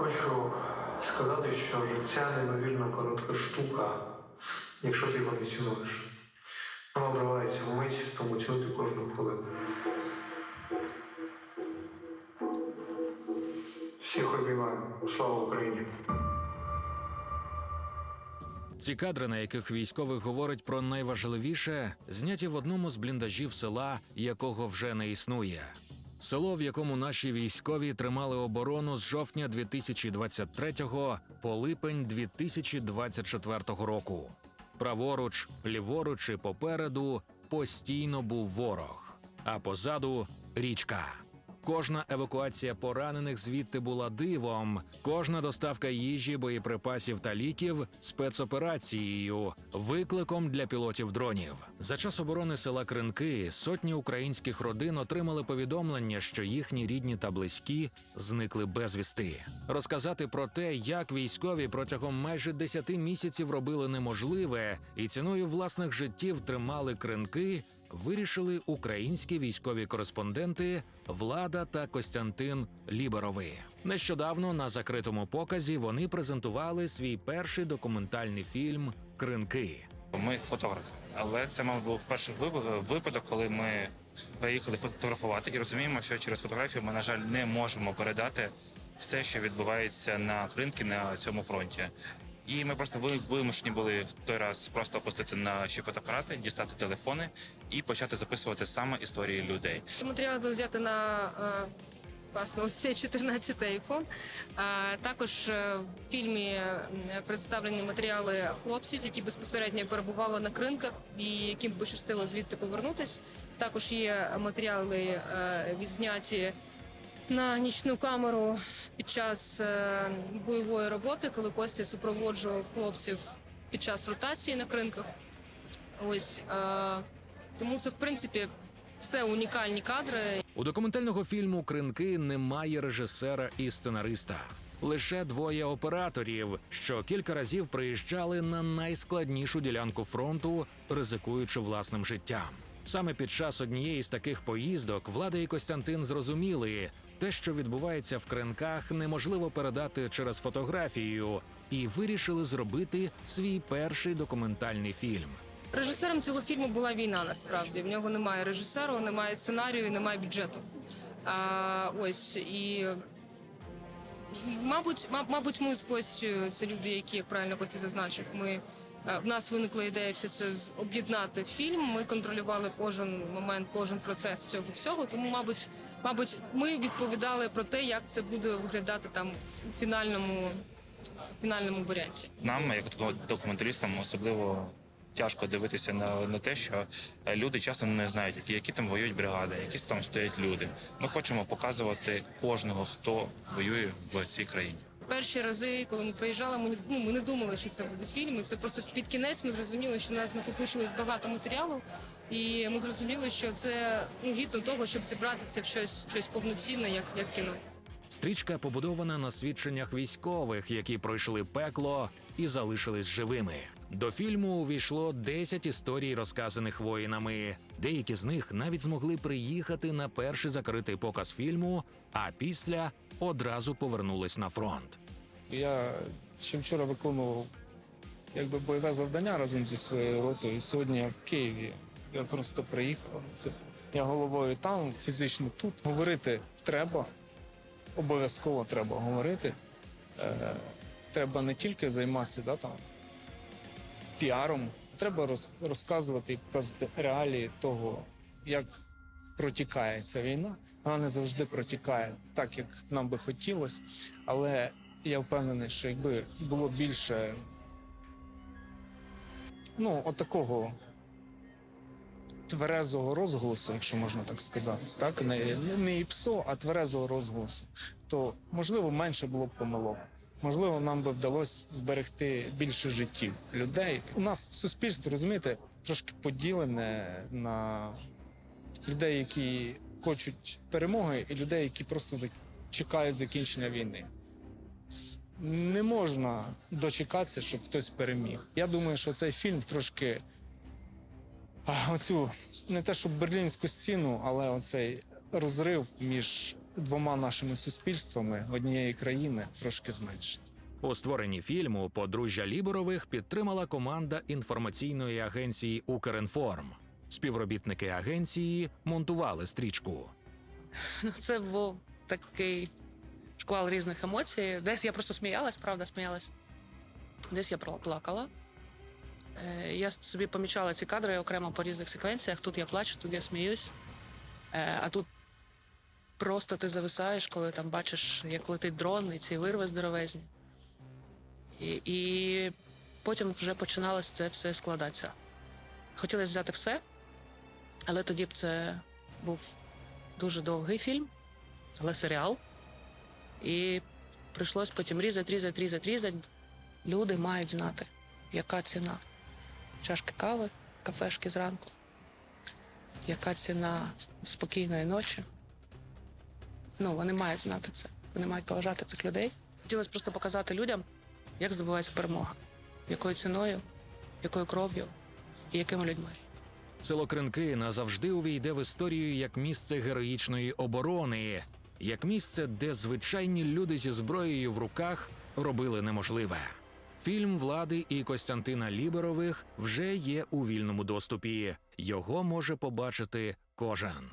Хочу сказати, що життя неймовірно коротка штука, якщо ти його не цінуєш. Воно обривається вмить, тому цінуйте кожну хвилину. Всіх обіймаю. Слава Україні! Ці кадри, на яких військовий говорить про найважливіше, зняті в одному з бліндажів села, якого вже не існує. Село, в якому наші військові тримали оборону з жовтня 2023 по липень 2024 року. Праворуч, ліворуч і попереду постійно був ворог, а позаду річка. Кожна евакуація поранених звідти була дивом, кожна доставка їжі, боєприпасів та ліків спецоперацією, викликом для пілотів дронів. За час оборони села Кринки сотні українських родин отримали повідомлення, що їхні рідні та близькі зникли безвісти. Розказати про те, як військові протягом майже 10 місяців робили неможливе і ціною власних життів тримали кринки вирішили українські військові кореспонденти Влада та Костянтин Ліберови. Нещодавно на закритому показі вони презентували свій перший документальний фільм Кринки. Ми фотографи, але це мав був перший випадок, коли ми приїхали фотографувати і розуміємо, що через фотографію ми, на жаль, не можемо передати все, що відбувається на ринку на цьому фронті. І ми просто ви- вимушені були в той раз просто опустити наші фотоапарати, дістати телефони і почати записувати саме історії людей. Матеріали були взяти на е, власне цей 14 айфон. А також е, в фільмі представлені матеріали хлопців, які безпосередньо перебували на кринках і яким пощастило звідти повернутись. Також є матеріали е, відзняті на нічну камеру під час е, бойової роботи, коли Костя супроводжував хлопців під час ротації на кринках. Ось е, тому це в принципі все унікальні кадри. У документального фільму Кринки немає режисера і сценариста. Лише двоє операторів, що кілька разів приїжджали на найскладнішу ділянку фронту, ризикуючи власним життям. Саме під час однієї з таких поїздок влада і Костянтин зрозуміли, те, що відбувається в кринках, неможливо передати через фотографію, і вирішили зробити свій перший документальний фільм. Режисером цього фільму була війна. Насправді в нього немає режисеру, немає сценарію, немає бюджету. А, ось і мабуть, мабуть, ми з Костю, це люди, які, як правильно Костя зазначив, ми. Е, В нас виникла ідея все це об'єднати фільм. Ми контролювали кожен момент, кожен процес цього всього. Тому, мабуть, мабуть, ми відповідали про те, як це буде виглядати там у фінальному, фінальному варіанті. Нам, як документалістам, особливо тяжко дивитися на, на те, що е, люди часто не знають, які, які там воюють бригади, які там стоять люди. Ми хочемо показувати кожного, хто воює в цій країні. Перші рази, коли ми приїжджали, ми, ну, ми не думали, що це буде фільм. І це просто під кінець ми зрозуміли, що в нас накопичилось багато матеріалу, і ми зрозуміли, що це ну, гідно того, щоб зібратися в щось, щось повноцінне, як, як кіно. Стрічка побудована на свідченнях військових, які пройшли пекло і залишились живими. До фільму увійшло 10 історій, розказаних воїнами. Деякі з них навіть змогли приїхати на перший закритий показ фільму, а після одразу повернулись на фронт. Я ще вчора виконував якби бойове завдання разом зі своєю ротою. Сьогодні я в Києві. Я просто приїхав. Я головою там, фізично тут. Говорити треба, обов'язково треба говорити. Е, треба не тільки займатися да, там, піаром, треба роз, розказувати і показувати реалії того, як протікає ця війна. Вона не завжди протікає так, як нам би хотілося. Але я впевнений, що якби було більше ну, отакого тверезого розголосу, якщо можна так сказати, так? Не, не, ІПСО, а тверезого розголосу, то можливо менше було б помилок. Можливо, нам би вдалося зберегти більше життів людей. У нас суспільство, розумієте, трошки поділене на людей, які хочуть перемоги, і людей, які просто чекають закінчення війни. Не можна дочекатися, щоб хтось переміг. Я думаю, що цей фільм трошки оцю не те, щоб берлінську стіну, але оцей розрив між двома нашими суспільствами однієї країни трошки зменшені. У створенні фільму подружжя Ліборових підтримала команда інформаційної агенції Укрінформ. Співробітники агенції монтували стрічку. Ну, це був такий шквал різних емоцій. Десь я просто сміялась, правда, сміялась. Десь я плакала. Е, Я собі помічала ці кадри окремо по різних секвенціях. Тут я плачу, тут я сміюсь. Е, А тут просто ти зависаєш, коли там бачиш, як летить дрон, і ці вирви здоровезні. І, і потім вже починалось це все складатися. Хотілося взяти все, але тоді б це був дуже довгий фільм, але серіал. І прийшлось потім різати, різати, різати, різати. Люди мають знати, яка ціна чашки кави, кафешки зранку, яка ціна спокійної ночі. Ну, вони мають знати це. Вони мають поважати цих людей. Хотілося просто показати людям, як здобувається перемога, якою ціною, якою кров'ю і якими людьми. Село Кринки назавжди увійде в історію як місце героїчної оборони, як місце, де звичайні люди зі зброєю в руках робили неможливе. Фільм влади і Костянтина Ліберових вже є у вільному доступі. Його може побачити кожен.